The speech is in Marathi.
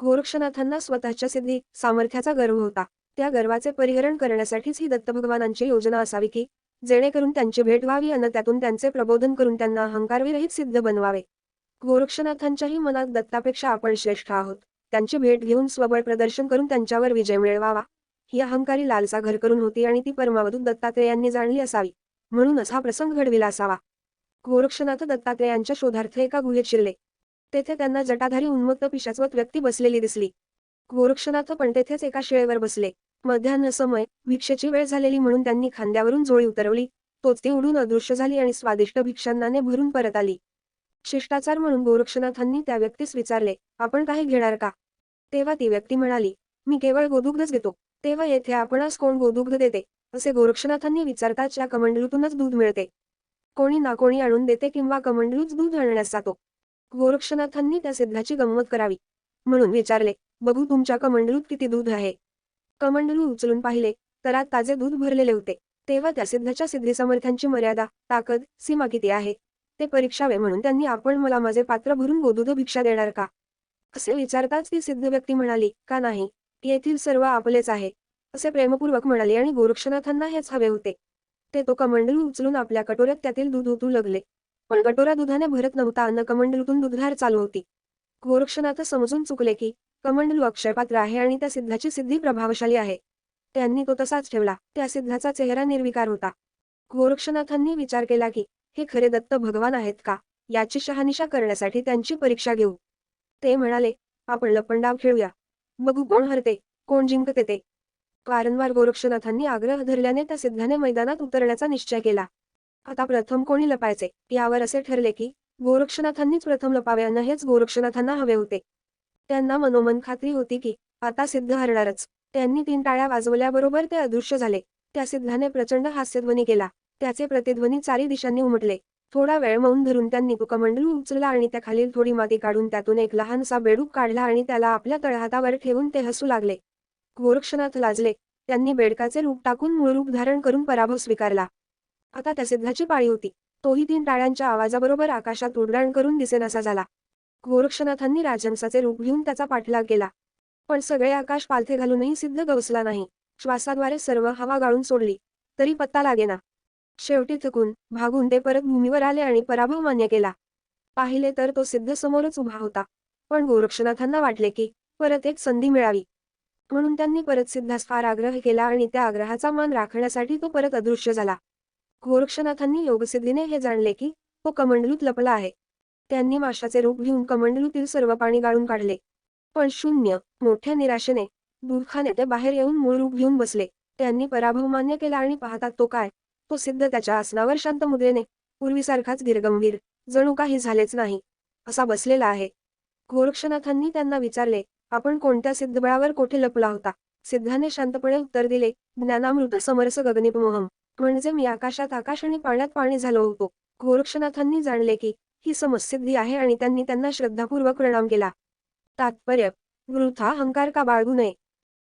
गोरक्षनाथांना स्वतःच्या सिद्धी सामर्थ्याचा गर्व होता. त्या गर्वाचे परिहरण करण्यासाठीच ही दत्तभगवानांची योजना असावी की जेणेकरून त्यांची भेट व्हावी अन त्यातून त्यांचे प्रबोधन करून त्यांना अहंकारविरहित सिद्ध बनवावे. गोरक्षनाथांच्याही मनात दत्तापेक्षा आपण श्रेष्ठ आहोत. त्यांची भेट घेऊन स्वबळ प्रदर्शन करून त्यांच्यावर विजय मिळवावा. ही अहंकारी लालसा घर करून होती आणि ती परमावधूत दत्तात्रेयांनी जाणली असावी. म्हणूनच हा प्रसंग घडविला असावा. गोरक्षनाथ दत्तात्रेयांच्या शोधार्थ एका गुहेत शिरले. तेथे त्यांना जटाधारी उन्मत्त पिशाचवत व्यक्ती बसलेली दिसली. गोरक्षनाथ पण तेथेच एका शिळेवर बसले. मध्यान्ह समय भिक्षेची वेळ झालेली म्हणून त्यांनी खांद्यावरून जोळी उतरवली. तोच ती उडून अदृश्य झाली आणि स्वादिष्ट भिक्षांनाने भरून परत आली. शिष्टाचार म्हणून गोरक्षनाथांनी त्या व्यक्तीस विचारले आपण काही घेणार का? तेव्हा ती व्यक्ती म्हणाली मी केवळ गोदुग्धच घेतो. तेव्हा येथे आपणास कोण गोदुग्ध देते? असे गोरक्षनाथांनी विचारताच या कमंडलूतूनच दूध मिळते. कोणी ना कोणी आणून देते किंवा कमंडलूच दूध आणण्यास जातो. गोरक्षनाथांनी त्या सिद्धाची गंमत करावी. म्हणून विचारले बघू तुमच्या कमंडलूत किती दूध आहे. कमंडलू उचलून पाहिले तरात ताजे दूध भरलेले होते. तेव्हा त्या सिद्धाच्या सिद्धी समर्थांची मर्यादा ताकद सीमा किती आहे? ते परीक्षावे म्हणून त्यांनी आपण मला माझे पात्र भरून गोदूध भिक्षा देणार का? असे विचारताच ती सिद्ध व्यक्ती म्हणाली का नाही? येथील सर्व आपलेच आहे. असे प्रेमपूर्वक म्हणाले आणि गोरक्षनाथांना हेच हवे होते. ते तो कमंडलू उचलून आपल्या कटोऱ्यात त्यातील दूध ओतू लागले. पण कटोरा दुधाने भरत नव्हता. अन्न कमंडलूतून दुधधार चालू होती. गोरक्षनाथ समजून चुकले की कमंडलू अक्षयपात्र आहे आणि त्या सिद्धाची सिद्धी प्रभावशाली आहे. त्यांनी तो तसाच ठेवला. त्या सिद्धाचा चेहरा निर्विकार होता. गोरक्षनाथांनी विचार केला की हे खरे दत्त भगवान आहेत का? याची शहानिशा करण्यासाठी त्यांची परीक्षा घेऊ. ते म्हणाले आपण लपंडाव खेळूया. बघू कोण हरते कोण जिंकते ते. वारंवार गोरक्षनाथांनी आग्रह धरल्याने त्या सिद्धाने मैदानात उतरण्याचा निश्चय केला. आता प्रथम कोणी लपायचे? यावर असे ठरले की गोरक्षनाथांनीच प्रथम लपावे अन्न हेच गोरक्षनाथांना हवे होते. त्यांना मनोमन खात्री होती की आता सिद्ध हरणारच. त्यांनी तीन टाळ्या वाजवल्याबरोबर ते अदृश्य झाले. त्या सिद्धाने प्रचंड हास्यध्वनी केला. त्याचे प्रतिध्वनी चारी दिशांनी उमटले. थोडा वेळ मौन धरून त्यांनी कुकमंडलू उचलला आणि त्या खालील थोडी माती काढून त्यातून एक लहानसा बेडूक काढला आणि त्याला आपल्या तळहातावर ठेवून ते हसू लागले. गोरक्षनाथ लाजले. त्यांनी बेडकाचे रूप टाकून मूळ रूप धारण करून पराभव स्वीकारला. आता त्या सिद्धाची पाळी होती. तोही तीन टाळ्यांच्या आवाजाबरोबर आकाशात उड्डाण करून दिसेनासा झाला. गोरक्षनाथांनी राजहंसाचे रूप घेऊन त्याचा पाठलाग केला. पण सगळे आकाश पालथे घालूनही सिद्ध गवसला नाही. श्वासाद्वारे सर्व हवा गाळून सोडली. तरी पत्ता लागेना. शेवटी थकून भागून ते परत भूमीवर आले आणि पराभव मान्य केला. पाहिले तर तो सिद्ध समोरच उभा होता. पण गोरक्षनाथांना वाटले की परत एक संधी मिळावी. म्हणून त्यांनी परत सिद्धास फार आग्रह केला आणि त्या आग्रहाचा मान राखण्यासाठी तो परत अदृश्य झाला. गोरक्षनाथांनी योगसिद्धीने हे जाणले की तो कमंडलूत लपला आहे. त्यांनी माशाचे रूप घेऊन कमंडलूतील सर्व पाणी गाळून काढले. पण शून्य मोठ्या निराशेने दूधखाने ते बाहेर येऊन मूळ रूप घेऊन बसले. त्यांनी पराभव मान्य केला आणि पाहतात तो काय? तो सिद्ध त्याच्या आसनावर शांत मुद्रेने पूर्वीसारखाच धीरगंभीर जणू काही झालेच नाही असा बसलेला आहे. गोरक्षनाथांनी त्यांना विचारले आपण कोणत्या सिद्धबळावर कोठे लपला होता? सिद्धाने शांतपणे उत्तर दिले ज्ञानामृत समरस गगनिपमोहम म्हणजे मी आकाशात आकाश आणि पाण्यात पाणी झालो होतो. गोरक्षनाथांनी जाणले की ही समसिद्धी आहे आणि त्यांनी त्यांना श्रद्धापूर्वक प्रणाम केला. तात्पर्य वृथा अहंकार का बाळगू नये?